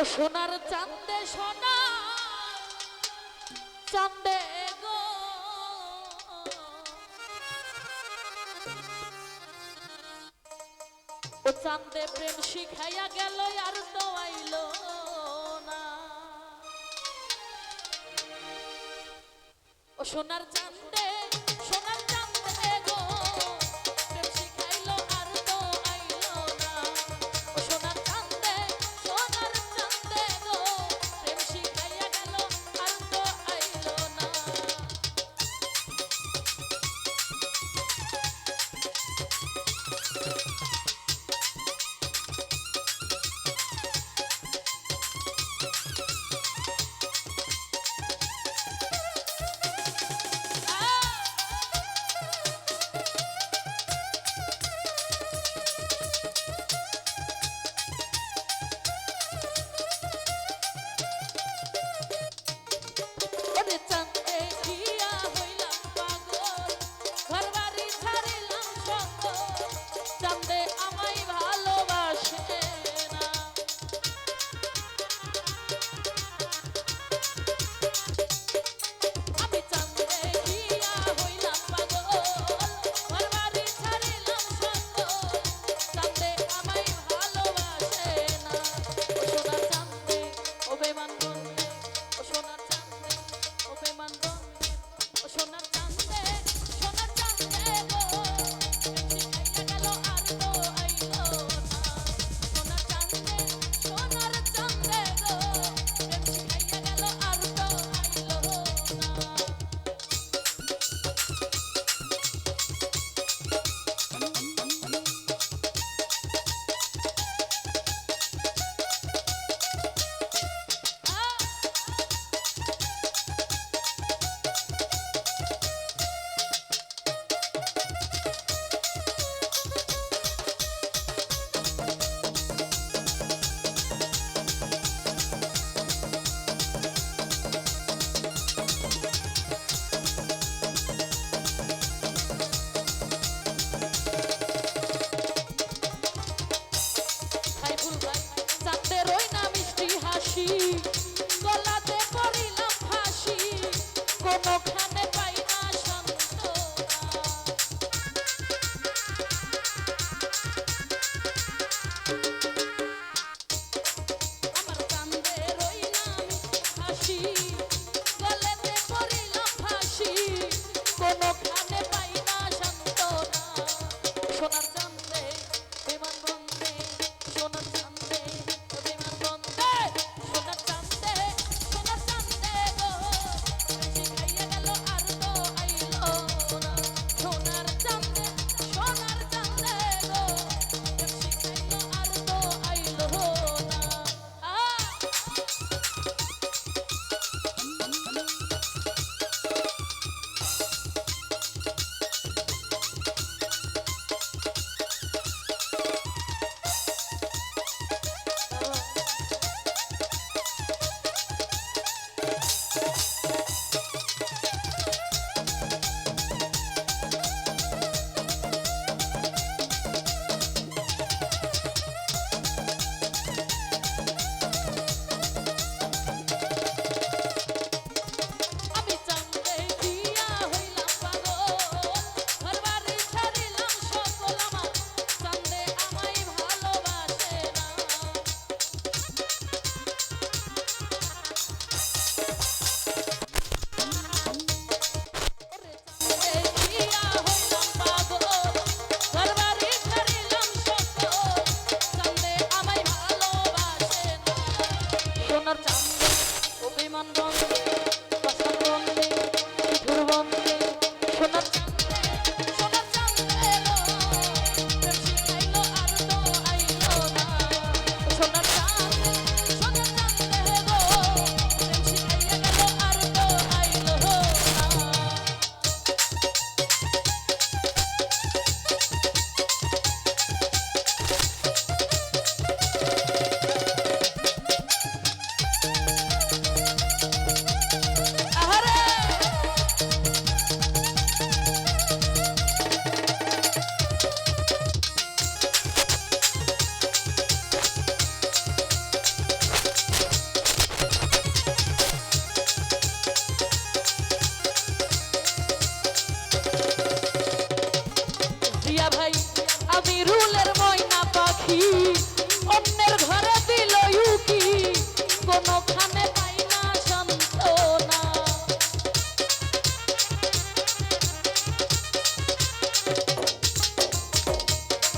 ও সোনার চান্দে সোনা চান্দে গো। ও চান্দে প্রেম শিখাইয়া গেল, আর তো আইলো না। ও সোনার চান্দে সোনার